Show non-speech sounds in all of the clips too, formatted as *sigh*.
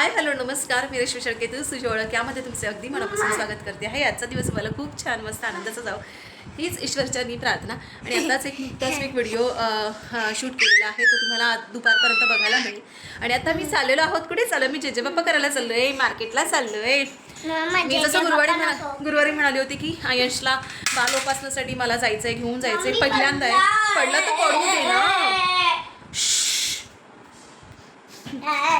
Hi hello नमस्कार. मी रेश्मी शेळके तुझी ओळख यामध्ये तुमचे अगदी मनापासून स्वागत करते आहे. आजचा दिवस मला खूप छान मस्त आनंदाचा जाऊ हीच ईश्वरचरणी प्रार्थना. आणि *laughs* आताच एक नुकताच मी एक व्हिडिओ शूट केलेला आहे. तो तुम्हाला दुपारपर्यंत बघायला मिळेल. आणि आता मी चाललेलो आहोत. कुठे चाललो मी जेजे बाप्पा करायला चाललोय. मार्केटला चाललोय. मी जसं गुरुवारी म्हणा गुरुवारी म्हणाली होती की आयशला बाल उपासण्यासाठी मला जायचंय घेऊन जायचंय. पहिल्यांदा आहे. पडलं. तर पडू दे ना.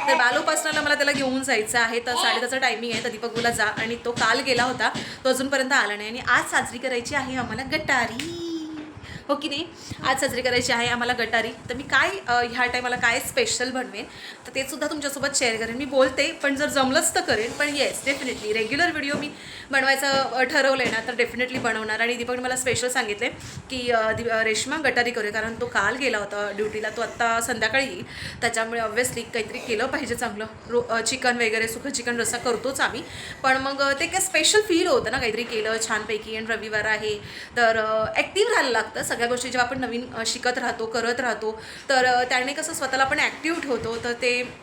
तर बालोपासनाला मला त्याला घेऊन जायचं आहे. तर साडेदहाचा टायमिंग आहे. तर दीपक बोला जा. आणि तो काल गेला होता. तो अजूनपर्यंत आला नाही. आणि आज साजरी करायची आहे आम्हाला गटारी. हो की नाही? आज साजरी करायची आहे आम्हाला गटारी. तर मी काय ह्या टायमाला काय स्पेशल बनवेन? तर ते सुद्धा तुमच्यासोबत शेअर करेन. मी बोलते पण जर जमलंच तर करेन. पण येस डेफिनेटली रेग्युलर व्हिडिओ मी बनवायचं ठरवलं आहे ना तर डेफिनेटली बनवणार. आणि दीपकने मला स्पेशल सांगितले की दि- रेश्मा गटारी करूया कारण तो काल गेला होता ड्युटीला तो आत्ता संध्याकाळी येईल. त्याच्यामुळे ऑब्व्हियसली काहीतरी केलं पाहिजे चांगलं. रो चिकन वगैरे सुखं चिकन रस्सा करतोच आम्ही. पण मग ते काय स्पेशल फील होतं ना काहीतरी केलं छानपैकी. आणि रविवार आहे तर ॲक्टिव्ह राहायला लागतं सगळं सगळ्या गोष्टी जेव्हा आपण नवीन शिकत राहतो करत राहतो तर त्याने कसं स्वतःला आपण ॲक्टिव्ह ठेवतो तर ते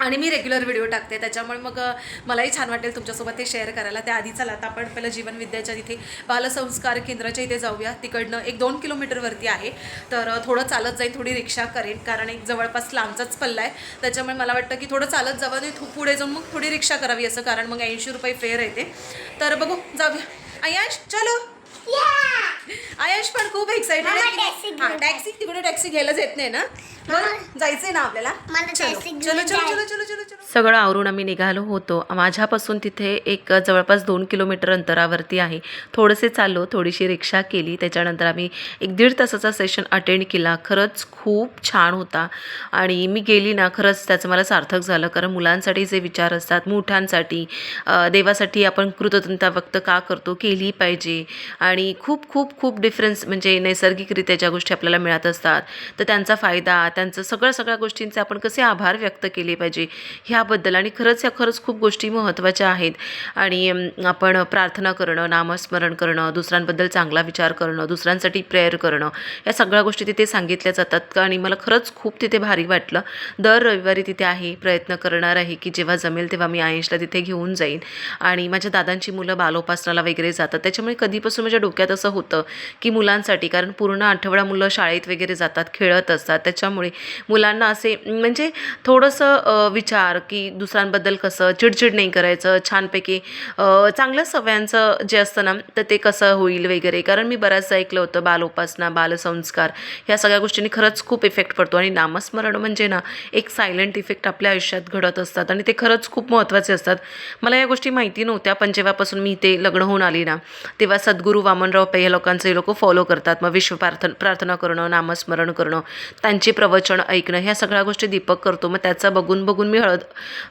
आणि मी रेग्युलर व्हिडिओ टाकते. त्याच्यामुळे मग मलाही छान वाटेल तुमच्यासोबत ते शेअर करायला. त्याआधी चला आता आपण पहिलं जीवन विद्याच्या तिथे बालसंस्कार केंद्राच्या इथे जाऊया. तिकडनं एक दोन किलोमीटरवरती आहे. तर थोडं चालत जाईल थोडी रिक्षा करेन. कारण एक जवळपास लांबचाच पल्ला आहे. त्याच्यामुळे मला वाटतं की थोडं चालत जावं आणि थो- पुढे जाऊन मग थोडी रिक्षा करावी असं. कारण मग ऐंशी रुपये फेअर येते. तर बघू जाऊया. आयश चलो. आयश पण खूप एक्साइटेड आहे हा टॅक्सी तिकडे टॅक्सी घ्यायलाच येत नाही ना? बरं जायचंय ना आपल्याला? चलो. चलो चलो चलो चलो. सगळं आवरून आम्ही निघालो होतो. माझ्यापासून तिथे एक जवळपास दोन किलोमीटर अंतरावरती आहे. थोडेसे चाललो थोडीशी रिक्षा केली. त्याच्यानंतर आम्ही एक दीड तासाचा सेशन अटेंड केला. खरंच खूप छान होता. आणि मी गेली ना खरंच त्याचं मला सार्थक झालं. कारण मुलांसाठी जे विचार असतात मोठ्यांसाठी देवासाठी आपण कृतज्ञता व्यक्त का करतो? केली पाहिजे. आणि खूप खूप खूप डिफरन्स म्हणजे नैसर्गिकरित्या ज्या गोष्टी आपल्याला मिळत असतात. तर त्यांचा फायदा त्यांचं सगळ्या सगळ्या गोष्टींचे आपण कसे आभार व्यक्त केले पाहिजे? ह्या याबद्दल. आणि खरंच या खरंच खूप गोष्टी महत्त्वाच्या आहेत. आणि आपण प्रार्थना करणं नामस्मरण करणं दुसऱ्यांबद्दल चांगला विचार करणं दुसऱ्यांसाठी प्रेयर करणं या सगळ्या गोष्टी तिथे सांगितल्या जातात. आणि मला खरंच खूप तिथे भारी वाटलं. दर रविवारी तिथे आहे प्रयत्न करणार आहे की जेव्हा जमेल तेव्हा मी आयुषला तिथे घेऊन जाईन. आणि माझ्या दादांची मुलं बालोपासनाला वगैरे जातात. त्याच्यामुळे कधीपासून माझ्या डोक्यात असं होतं की मुलांसाठी कारण पूर्ण आठवडा मुलं शाळेत वगैरे जातात खेळत असतात. त्याच्यामुळे मुलांना असे म्हणजे थोडंसं विचार की दुसऱ्यांबद्दल कसं चिडचिड नाही करायचं छानपैकी अ, चांगल्या सवयांचं जे असतं ना तर ते कसं होईल वगैरे. कारण मी बऱ्याचदा ऐकलं होतं बालोपासना बालसंस्कार ह्या सगळ्या गोष्टींनी खरंच खूप इफेक्ट पडतो. आणि नामस्मरण म्हणजे ना एक सायलेंट इफेक्ट आपल्या आयुष्यात घडत असतात आणि ते खरंच खूप महत्त्वाचे असतात. मला या गोष्टी माहिती नव्हत्या पण जेव्हापासून मी ते लग्न होऊन आली ना तेव्हा सद्गुरू वामनराव पै या लोकांचं हे लोक फॉलो करतात. मग विश्व प्रार्थना प्रार्थना करणं नामस्मरण करणं त्यांचे प्रवचन ऐकणं ह्या सगळ्या गोष्टी दीपक करतो. मग त्याचं बघून बघून मी हळद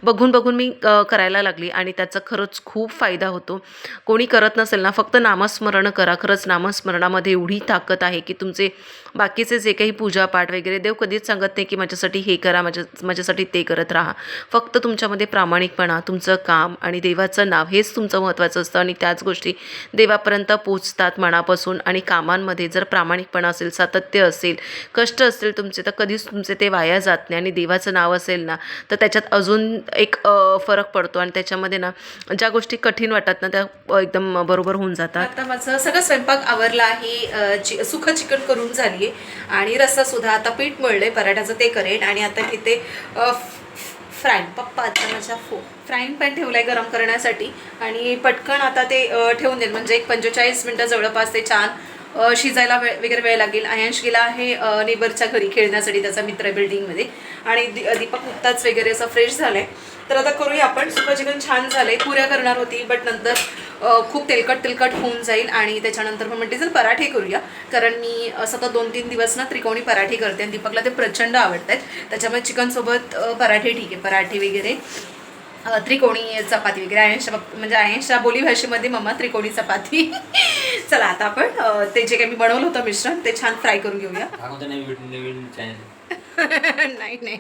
बघून बघून मी करायला लागली आणि त्याचा खरंच खूप फायदा होतो. कोणी करत नसेल ना फक्त नामस्मरण करा. खरंच नामस्मरणामध्ये एवढी ताकद आहे की तुमचे बाकीचे जे काही पूजापाठ वगैरे देव कधीच सांगत नाही की माझ्यासाठी हे करा माझ्या माझ्यासाठी ते करत राहा. फक्त तुमच्यामध्ये प्रामाणिकपणा तुमचं काम आणि देवाचं नाव हेच तुमचं महत्त्वाचं असतं आणि त्याच गोष्टी देवापर्यंत पोचतात मनापासून आणि कामांमध्ये जर प्रामाणिकपणा असेल सातत्य असेल कष्ट असतील तुमचे तर कधीच तुमचे ते वाया जात नाही आणि देवाचं नाव असेल ना तर त्याच्यात अजून एक फरक पडतो आणि त्याच्यामध्ये ना ज्या गोष्टी कठीण वाटतात ना त्या एकदम बरोबर होऊन जातात. आता माझं सगळं स्वयंपाक आवरला आहे चि सुख चिकन करून झाली आहे आणि रस्सा सुद्धा आता पीठ मळलंय पराठ्याचं ते करेन आणि आता इथे फ्राईंग पप्पा आता माझ्या फो फ्राईंग पॅन ठेवलाय गरम करण्यासाठी आणि पटकन आता ते ठेवून देईल म्हणजे एक पंचेचाळीस मिनटं जवळपास ते छान शिजायला वेळ वगैरे वेळ लागेल. आयांश गेला आहे नेबरच्या घरी खेळण्यासाठी त्याचा मित्र बिल्डिंगमध्ये. आणि दि दीपक नुकताच वगैरे असं फ्रेश झालाय. तर आता करूया आपण. सुकं चिकन छान झालंय. पुऱ्या करणार होती बट नंतर खूप तेलकट तेलकट होऊन जाईल. आणि त्याच्यानंतर मग म्हणते जर पराठे करूया. कारण मी असं सतत दोन तीन दिवस ना त्रिकोणी पराठे करते. आणि दीपकला ते प्रचंड आवडत आहेत त्याच्यामुळे चिकनसोबत पराठे ठीक आहे. पराठे वगैरे. त्रिकोणी चपाती वगैरे बाब- म्हणजे आयनच्या बोलीभाषेमध्ये मम्मा त्रिकोणी चपाती. *laughs* चला आता आपण ते जे काही मी बनवलं होतं मिश्रण ते छान फ्राय करून घेऊया. *laughs* नाही नाही.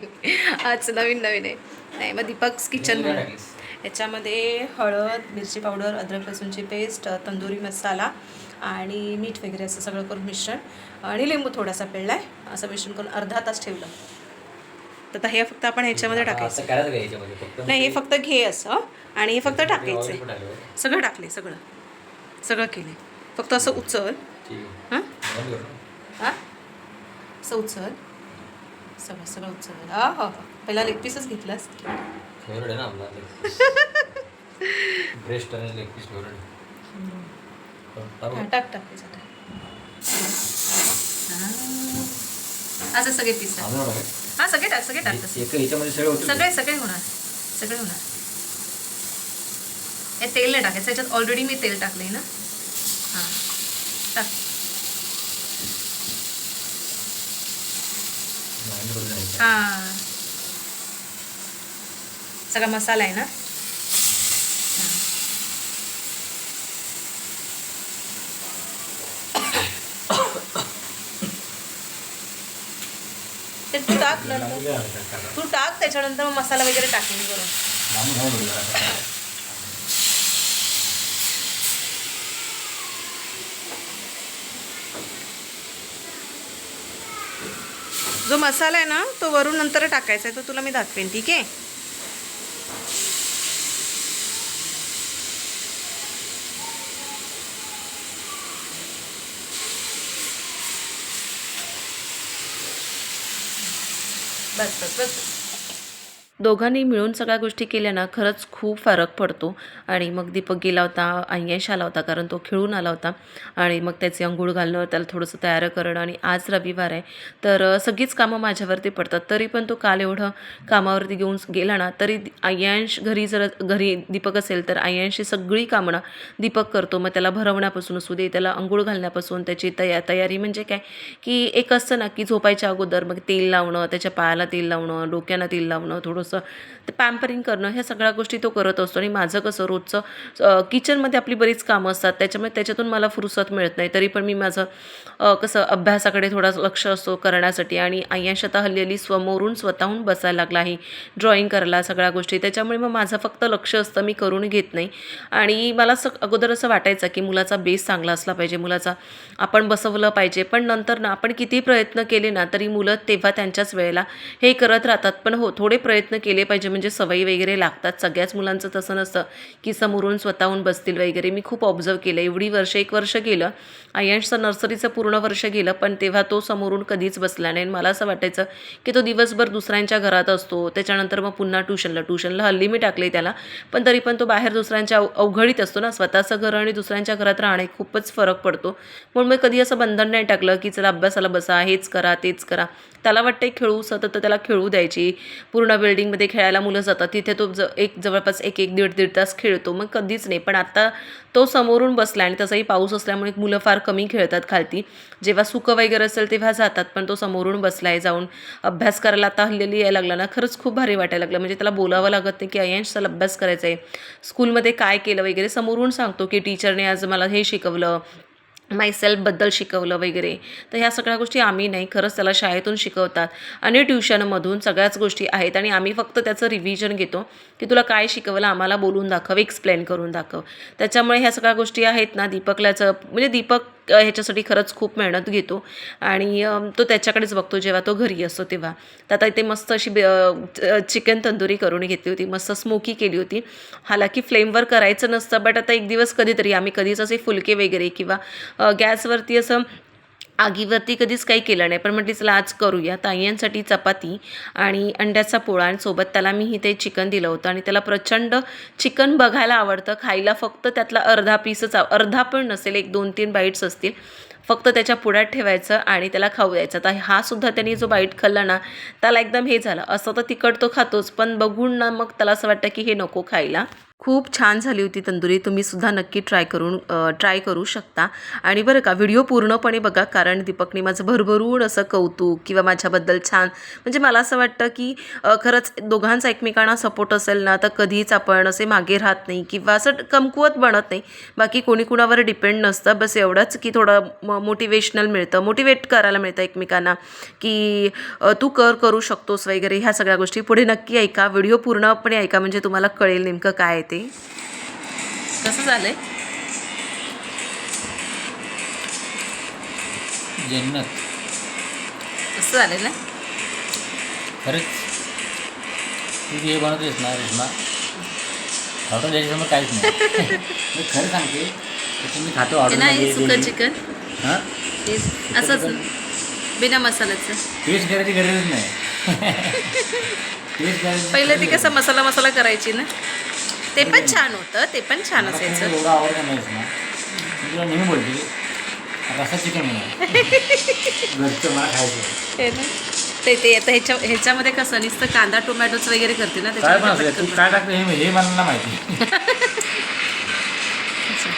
आज नवीन नवीन आहे. नाही मग दीपक्स किचन? याच्यामध्ये हळद मिरची पावडर अद्रक लसूणची पेस्ट तंदुरी मसाला आणि मीठ वगैरे असं सगळं करून मिश्रण. आणि लिंबू थोडासा पिळला आहे असं मिश्रण करून अर्धा तास ठेवलं. तर हे फक्त आपण ह्याच्यामध्ये टाकायचं. नाही हे फक्त घे असं आणि हे फक्त टाकायचं. बरं. सगळं टाकले सगळं. सगळं केले. फक्त असं उचल. आहे. हां. हां? असं उचल. सगळं सगळं उचल. हा हो हो. पहिला लेग पीसच घेतलास? फेवरेट आहे ना आपला ब्रेस्ट *laughs* आणि लेग पीस फेवरेट टाक टाक त्याच्यात. हा. असं सगळे पीस हा सगळे टाक सगळे टाक याच्यामध्ये सगळे होते. सगळे सगळे होणार सगळे होणार. हे तेल नाही टाकायचं याच्यात ऑलरेडी मी तेल टाकलंय ना. हां टाक. हां. सगळा मसाला आहे ना हां. तू टाक नंतर तू टाक त्याच्यानंतर मग मसाला वगैरे टाकून करून जो मसाला आहे ना तो वरून नंतर टाकायचा आहे तो तुला मी दाखवेन ठीक आहे? बस बस बस दोघांनी मिळून सगळ्या गोष्टी केल्या ना खरंच खूप फरक पडतो. आणि मग दीपक गेला होता अय्यश आला होता कारण तो खेळून आला होता. आणि मग त्याचे अंघोळ घालणं त्याला थोडंसं तयार करणं आणि आज रविवार आहे. तर सगळीच कामं माझ्यावरती पडतात. तरी पण तो काल एवढं कामावरती घेऊन गेला ना तरी अय्यांश घरी जर घरी दीपक असेल तर अय्यांशी सगळी कामं ना दीपक करतो. मग त्याला भरवण्यापासून असू दे त्याला अंघोळ घालण्यापासून त्याची तया तयारी म्हणजे काय? की एक असतं ना की झोपायच्या अगोदर मग तेल लावणं त्याच्या पायाला तेल लावणं डोक्याला तेल लावणं थोडंसं ते पॅम्परिंग करणं ह्या सगळ्या गोष्टी तो करत असतो आणि माझं कसं रोजचं किचनमध्ये आपली बरीच कामं असतात. त्याच्यामुळे त्याच्यातून मला फुरसत मिळत नाही. तरी पण मी माझं कसं अभ्यासाकडे थोडा लक्ष असतो करण्यासाठी आणि आय्यांश आता हल्लेली समोरून स्वतःहून बसायला लागला आहे. ड्रॉइंग करायला सगळ्या गोष्टी. त्याच्यामुळे मग माझं फक्त लक्ष असतं मी करून घेत नाही. आणि मला असं अगोदर असं वाटायचं की मुलाचा बेस चांगला असला पाहिजे मुलाचा आपण बसवलं पाहिजे. पण नंतर ना आपण किती प्रयत्न केले ना तरी मुलं तेव्हा त्यांच्याच वेळेला हे करत राहतात. पण हो थोडे प्रयत्न केले पाहिजे म्हणजे सवयी वगैरे लागतात. सगळ्याच मुलांचं तसं नसतं की समोरून स्वतःहून बसतील वगैरे. मी खूप ऑब्झर्व केलं. एवढी वर्ष एक वर्ष केलं. आय्यांशचं नर्सरीचं पूर्ण पूर्ण वर्ष गेलं पण तेव्हा तो समोरून कधीच बसला नाही. आणि मला असं वाटायचं की तो दिवसभर दुसऱ्यांच्या घरात असतो. त्याच्यानंतर मग पुन्हा ट्युशनला ट्युशनला हल्ली मी टाकले त्याला. पण तरी पण तो बाहेर दुसऱ्यांच्या अव- अवघडीत असतो ना. स्वतःचं घर आणि दुसऱ्यांच्या घरात राहणे खूपच फरक पडतो. म्हणून मी कधी असं बंधन नाही टाकलं की चला अभ्यासाला बसा हेच करा तेच करा. त्याला वाटते खेळू सतत त्याला खेळू द्यायची. पूर्ण बिल्डिंगमध्ये खेळायला मुलं जातात. तिथे तो ज एक जवळपास एक एक दीड दीड तास खेळतो. मग कधीच नाही. पण आता तो समोरून बसला आणि तसाही पाऊस असल्यामुळे मुलं फार कमी खेळतात खालती. जेव्हा सुकं वगैरे असेल तेव्हा जातात पण तो समोरून बसला आहे जाऊन अभ्यास करायला आता हल्लेली यायला लागला ना. खरंच खूप भारी वाटायला लागलं. म्हणजे त्याला बोलावं लागत नाही की अय्यांश त्याला अभ्यास करायचा आहे स्कूलमध्ये काय केलं वगैरे? समोरून सांगतो की टीचरने आज मला हे शिकवलं. मायसेल्फबद्दल शिकवलं वगैरे. तर ह्या सगळ्या गोष्टी आम्ही नाही खरंच त्याला शाळेतून शिकवतात. आणि ट्युशनमधून सगळ्याच गोष्टी आहेत आणि आम्ही फक्त त्याचं रिव्हिजन घेतो की तुला काय शिकवलं आम्हाला बोलून दाखव एक्सप्लेन करून दाखव. त्याच्यामुळे ह्या सगळ्या गोष्टी आहेत ना दीपकलाचं म्हणजे दीपक ह्याच्यासाठी खरंच खूप मेहनत घेतो. आणि तो त्याच्याकडेच बघतो जेव्हा तो घरी असतो तेव्हा. तर आता इथे मस्त अशी चिकन तंदुरी करून घेतली होती. मस्त स्मोकी केली होती. हालाकी फ्लेमवर करायचं नसतं बट आता एक दिवस कधीतरी आम्ही कधीच असे फुलके वगैरे किंवा गॅसवरती असं आगीवरती कधीच काही केलं नाही. पण म्हटली चला आज करूया. ताईयांसाठी चपाती आणि अंड्याचा पोळा आणि सोबत त्याला मी इथे चिकन दिलं होतं आणि त्याला प्रचंड चिकन बघायला आवडतं. खायला फक्त त्यातला अर्धा पीसच अर्धा पण नसेल एक दोन तीन बाईट्स असतील. फक्त त्याच्या पुढ्यात ठेवायचं आणि त्याला खाऊ द्यायचं. तर हा सुद्धा त्यांनी जो बाईट खाल्ला ना त्याला एकदम हे झालं. असं तर तिखट तो खातोच पण बघून ना मग त्याला असं वाटतं की हे नको खायला. खूप छान झाली होती तंदुरी. तुम्ही सुद्धा नक्की ट्राय करून ट्राय करू शकता. आणि बरं का व्हिडिओ पूर्णपणे बघा कारण दीपकने माझं भरभरून असं कौतुक किंवा माझ्याबद्दल छान म्हणजे मला असं वाटतं की खरंच दोघांचा एकमेकांना सपोर्ट असेल ना तर कधीच आपण असे मागे राहत नाही किंवा असं कमकुवत बनत नाही. बाकी कोणी कुणावर डिपेंड नसतं. बस एवढंच की थोडं मोटिवेशनल मिळतं. मोटिवेट करायला मिळतं एकमेकांना की तू कर करू शकतोस वगैरे ह्या सगळ्या गोष्टी पुढे नक्की ऐका. व्हिडिओ पूर्णपणे ऐका म्हणजे तुम्हाला कळेल नेमकं काय ते कसं झालंय? जन्नत. कसं झालेलं आहे खरंच. तू जे बनवतेस ना रेशमा. हॉटेल याच्यासमोर काहीच नाही. मी खरं सांगते तुम्ही खातो नाही सुकं चिकन? हां? असंच बिना मसाल्याचं. टेस्ट करायची गरजच नाही. *laughs* टेस्ट करायची पहिले ती कसं मसाला मसाला करायची ना? ते पण छान होतं ते पण छान असायचं. खूप एवढं आवडतं नाहीच ना. मी तुला नेहमी बोलते की रसा चिकन म्हणा घरचं मला खायचं ना. ते ते आता ह्याच्या ह्याच्यामध्ये कसं नुसतं कांदा टोमॅटोच वगैरे करते ना काय पण त्याच्यामध्ये असू दे, तू पटकन काय टाकतं हे हे मला नाही माहिती. *laughs*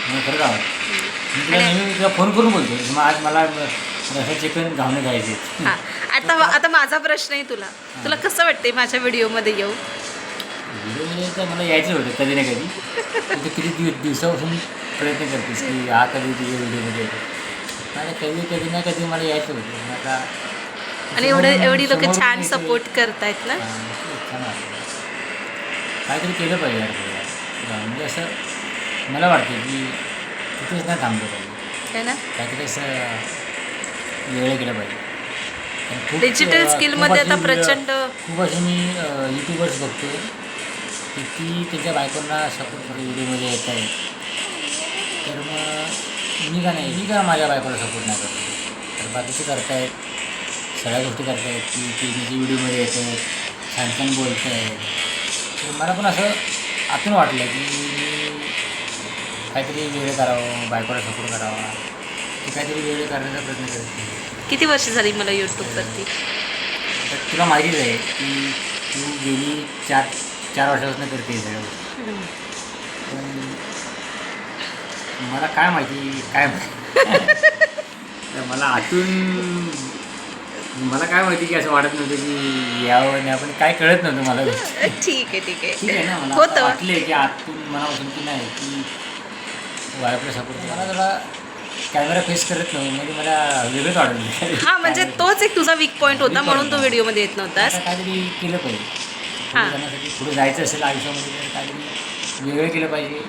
मला खरं काय मी तुला नेहमी तुला फोन करून बोलतो मग आज मला रसा चिकन घावणे खायचे हा. आता आता माझा प्रश्न आहे तुला. तुला कसं वाटते माझ्या व्हिडिओमध्ये येऊ व्हिडिओमध्ये तर मला यायचं होतं कधी ना कधी. पण ते किती दिवस दिवसापासून प्रयत्न करतेस की हा कधी तुझ्या व्हिडिओमध्ये येतो. आणि कधी कधी ना कधी मला यायचं होतं. पण आता आणि एवढे एवढी लोक छान. सपोर्ट करतायत ना? हां, खूप छान वाटतं काहीतरी केलं पाहिजे यार. म्हणजे असं मला वाटतं की तिथेच नाही थांबलं पाहिजे. है ना? काहीतरी असं वेगळं केलं पाहिजे. आणि खूप, Digital अं, skill खूप मध्ये अशी आता प्रचंड- खूप असे मी यूट्यूबर्स बघतो ती त्यांच्या बायकोंना सपोर्ट करते व्हिडिओमध्ये येत आहे. तर मग मी का नाही मी का माझ्या बायकोला सपोर्ट नाही करतो? तर बाकीचे करतायत सगळ्या गोष्टी करतायत की ती तिची व्हिडिओमध्ये येत आहेत छान छान बोलत आहेत तर मला पण असं आतून वाटलं की मी काहीतरी वेगळं करावं बायकोला सपोर्ट करावा. की काहीतरी वेगळं करण्याचा प्रयत्न करते किती वर्ष झाली मला यूट्यूबवरती तर तुला माहितीच आहे की तू गेली चार चार वर्षापासून करते गोष्टी पण मला काय माहिती काय माहिती. तर मला आतून मला काय माहिती की असं वाटत नव्हतं की यावं आपण काय कळत नव्हतं मला. *laughs* ठीक आहे ठीक. ठीक आहे ना आहे मला असं वाटले की आतून मनापासून की नाही की वायफला सपोर्ट मला जरा कॅमेरा फेस करत नव्हतं म्हणजे मला वेगळंच वाटत हा म्हणजे तोच एक तुझा वीक पॉईंट होता म्हणून तू. व्हिडिओमध्ये येत नव्हतास. आता काहीतरी केलं पाहिजे. पुढे जाण्यासाठी पुढे जायचं असेल आयुष्यामध्ये तर काहीतरी वेगळं केलं पाहिजे.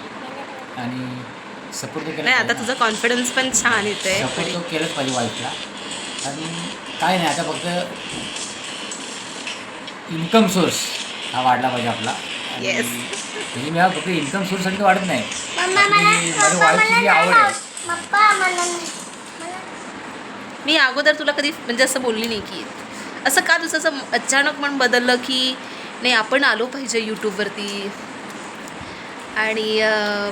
आणि सपोर्ट केलं नाही आता तुझा कॉन्फिडन्स पण छान येतोय सपोर्ट तो केलंच पाहिजे वाईफला. आणि काय नाही आता फक्त इन्कम सोर्स हा वाढला पाहिजे आपला. म्हणजे मी हा फक्त इन्कम सोर्ससाठी वाढत नाही. मम्मा मला आपली माझ्या वाईफची आवड आहे. मी अगोदर तुला कधी म्हणजे असं बोलली नाही की असं का तुझं असं अचानक मन बदललं की नाही आपण आलो पाहिजे यूट्यूबवरती आणि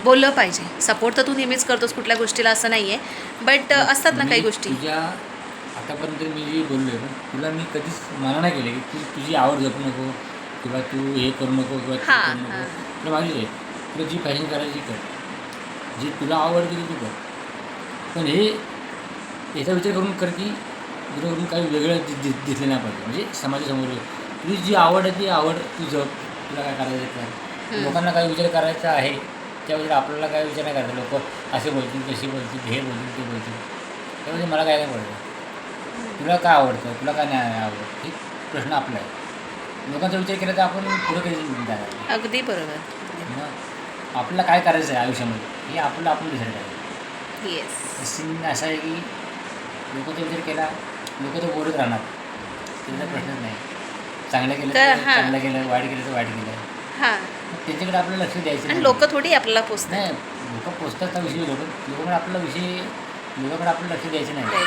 बोललं पाहिजे. सपोर्ट तर तू नेहमीच करतोस कुठल्या गोष्टीला असं नाही आहे बट असतात ना काही गोष्टी. आतापर्यंत मी जे बोललोय पण तुला मी कधीच मना नाही केलं की तू तुझी आवड जपू नको किंवा तू हे करू नको किंवा. तुला माहितीच आहे तुला जी फॅशन करायची कर. जी तुला आवडते ती तू कर. पण हे याचा विचार करून कर की करून काही वेगळं दिसलं नाही पाहिजे. म्हणजे समाजासमोर तुझी जी आवड आहे ती आवड तू जप तुला काय करायचं हम्म. लोकांना काही विचार करायचा आहे त्यावेळी आपल्याला काय विचार नाही करायचा. लोक असे बोलतील तसे बोलतील हे बोलतील ते बोलतील. त्यामध्ये मला काय नाही पडलं तुला काय आवडतं? तुला काय नाही आवडत? हे प्रश्न आपला आहे. लोकांचा विचार केला तर आपण पुढं कधी जाणार अगदी बरोबर. मग आपल्याला काय करायचं आहे आयुष्यामध्ये? हे आपल्याला आपण डिसाईड करायचं सीन असा आहे की लोकांचा विचार केला लोक तर बोलत राहणार. त्याचा प्रश्नच नाही. चांगलं केलं तर हां. चांगलं केलं वाईट केलं तर वाईट केलं. हां. मग त्याच्याकडे आपल्याला लक्ष द्यायचं आणि नाही. लोक थोडी आपल्याला पोचतात नाही लोक पोचतात त्या विषयी लोक लोकांकडे आपला विषय लोकांकडे आपलं लक्ष द्यायचं नाही.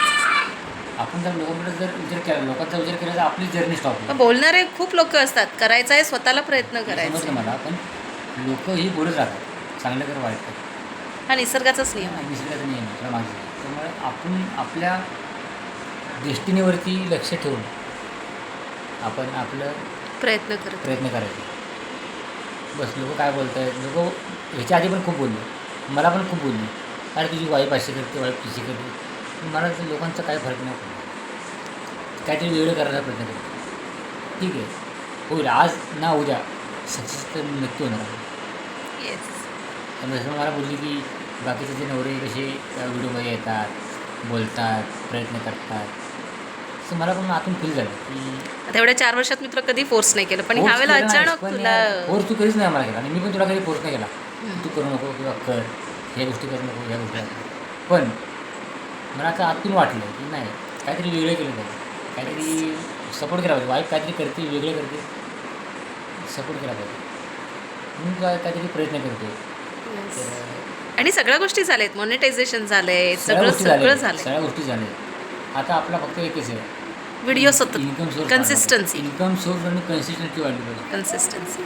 आपण जर लोकांकडे जर विचार केला लोकांचा विचार केला तर आपली जर्नी स्टॉप होईल बोलणारे खूप लोक असतात. करायचं आहे स्वतःला प्रयत्न समजतं करायचा. मला पण लोक ही बोलत राहतात चांगलं कर वाईट कर. हा निसर्गाचाच नियम आहे. निसर्गाचं नियम आहे, आहे. त्यामुळे आपण आपल्या डेस्टिनीवरती लक्ष ठेवून आपण आपलं प्रयत्न करत प्रयत्न करायचे. बस लोक काय बोलत आहेत लोक ह्याच्या आधी पण खूप बोलले. मला पण खूप बोलली. अरे तुझी वाईफ अशी करते वाईफ तिशी करते. मला लोकांचा काय फरक नाही पडला काहीतरी वेगळं करायचा प्रयत्न करतो. ठीक आहे. होईल. आज ना उद्या सक्सेस तर नक्की होणार आहे. येस जसं मला बोलली की बाकीचे जे नवरे कसे व्हिडिओमध्ये येतात बोलतात प्रयत्न करतात. असं मला पण आतून फील झालं. की आता एवढ्या चार वर्षात मी तुला कधी फोर्स नाही केलं पण ह्या वेळेला अचानक तुला फोर्स तू कधीच नाही मला केला आणि मी पण तुला कधी फोर्स नाही केला. तू करू नको किंवा कर ह्या गोष्टी करू नको ह्या गोष्टी कर. पण मला आता आतून वाटलं की नाही काहीतरी वेगळं केलं पाहिजे. काहीतरी सपोर्ट केला पाहिजे. वाईफ काहीतरी करते वेगळं करते सपोर्ट केला पाहिजे. म्हणून काय काहीतरी प्रयत्न करतो आणि सगळ्या गोष्टी झाल्यात. मॉनिटायझेशन झालंय. सगळ्या सगळं सगळं झाल्या झालंय. सगळ्या गोष्टी झाल्या आता आपला फक्त एकच आहे. व्हिडिओ सतत. कन्सिस्टन्सी इन्कम सोर्स आणि कन्सिस्टन्सी वाढली पाहिजे. कन्सिस्टन्सी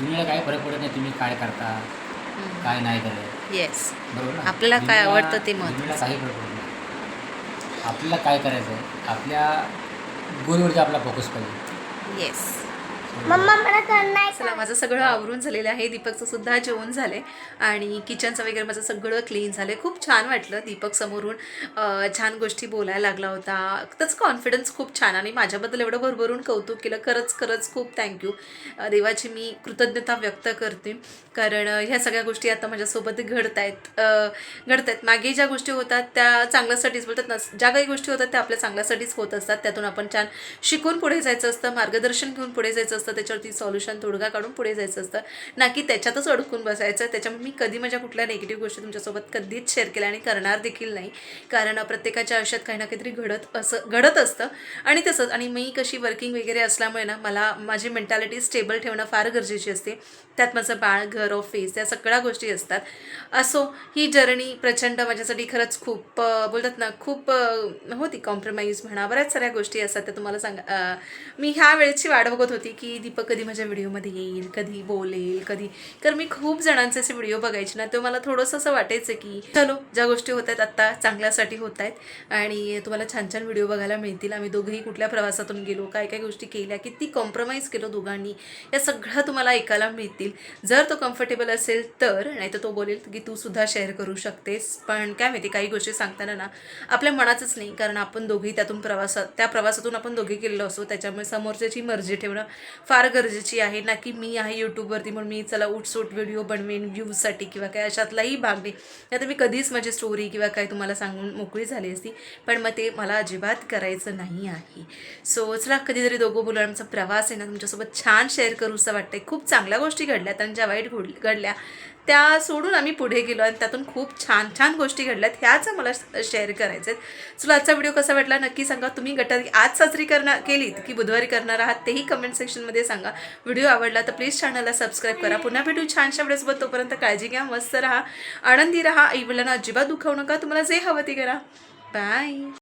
दुनियाला काय फरक पडत नाही तुम्ही काय करता काय नाही केलं येस बरोबर आपल्याला काय आवडतं ते महत्त्वाचं. दुनियाला काही फरक पडत नाही. आपल्याला काय करायचं आहे आपल्या गोलवरती आपला फोकस पाहिजे. येस मम्मा मला करणार चला माझं सगळं आवरून झालेलं आहे. दीपकचं सुद्धा जेवण झालंय. आणि किचनचं वगैरे माझं सगळं क्लीन झालंय. खूप छान वाटलं दीपक समोरून. छान गोष्टी बोलायला लागला होता. त्याचं कॉन्फिडन्स खूप छान आणि माझ्याबद्दल एवढं भरभरून कौतुक केलं. खरंच खरंच खूप थँक्यू देवाची मी कृतज्ञता व्यक्त करते. कारण ह्या सगळ्या गोष्टी आता माझ्यासोबत घडत आहेत घडत आहेत मागे ज्या गोष्टी होतात त्या चांगल्यासाठीच बोलतात. ना ज्या काही गोष्टी होतात त्या आपल्या चांगल्यासाठीच होत असतात. त्यातून आपण छान शिकून पुढे जायचं असतं मार्गदर्शन घेऊन पुढे जायचं असतं त्याच्यावरती सॉल्युशन तोडगा काढून पुढे जायचं असतं. ना की त्याच्यातच अडकून बसायचं त्याच्यामुळे मी कधी माझ्या कुठल्या निगेटिव्ह गोष्टी तुमच्यासोबत कधीच शेअर केल्या आणि करणार देखील नाही. कारण प्रत्येकाच्या आयुष्यात काही ना काहीतरी घडत असं घडत असतं. आणि तसंच आणि मी कशी वर्किंग वगैरे असल्यामुळे ना मला माझी मेंटॅलिटी स्टेबल ठेवणं फार गरजेची असते. त्यात माझं बाळ घर ऑफिस या सगळ्या गोष्टी असतात. असो ही जर्नी प्रचंड माझ्यासाठी खरंच खूप बोलतात ना खूप होती. कॉम्प्रोमाइज म्हणा बऱ्याच साऱ्या गोष्टी असतात त्या तुम्हाला सांगा मी ह्या वेळेची वाट बघत होती की की दीपक कधी माझ्या व्हिडिओमध्ये येईल कधी बोलेल कधी कारण मी खूप जणांचे असे व्हिडिओ बघायचे ना तर मला थोडंसं असं वाटायचं की चलो ज्या गोष्टी होत आहेत आत्ता चांगल्यासाठी होत आहेत आणि तुम्हाला छान छान व्हिडिओ बघायला मिळतील. आम्ही दोघंही कुठल्या प्रवासातून गेलो काय काय गोष्टी केल्या किती कॉम्प्रोमाइज केलो दोघांनी या सगळ्या तुम्हाला ऐकायला मिळतील. जर तो कम्फर्टेबल असेल तर नाही तर तो बोलेल की तू सुद्धा शेअर करू शकतेस. पण काय माहिती काही गोष्टी सांगताना ना आपल्या मनाचंच नाही. कारण आपण दोघेही त्यातून प्रवासात त्या प्रवासातून आपण दोघे केलेलो असो त्याच्यामुळे समोरच्याची मर्जी ठेवणं फार गरजेची आहे ना की मी आहे यूट्यूबवरती म्हणून मी चला उठसूट व्हिडिओ बनवेन व्ह्यूजसाठी किंवा काय अशातलाही भाग नाही नाही तर मी कधीच माझी स्टोरी किंवा काय तुम्हाला सांगून मोकळी झाली असती पण मग ते मला अजिबात करायचं नाही आहे. सो चला कधीतरी दोघं बोलून आमचा प्रवास आहे ना तुमच्यासोबत छान शेअर करू असं वाटतंय. खूप चांगल्या गोष्टी घडल्या त्यांच्या वाईट घड- घडल्या. त्या सोडून आम्ही पुढे गेलो आणि त्यातून खूप छान छान गोष्टी घडल्यात. ह्याच मला शेअर करायचे आहेत चला आजचा व्हिडिओ कसा वाटला नक्की सांगा. तुम्ही गटारी आज साजरी करणार केलीत की बुधवारी करणार आहात तेही कमेंट सेक्शनमध्ये सांगा. व्हिडिओ आवडला तर प्लीज चॅनलला सबस्क्राईब करा. पुन्हा भेटू छानशा व्हिडिओसोबत तोपर्यंत काळजी घ्या मस्त राहा आनंदी राहा. आई वडिलांना अजिबात दुखावू नका. तुम्हाला जे हवं ते करा. बाय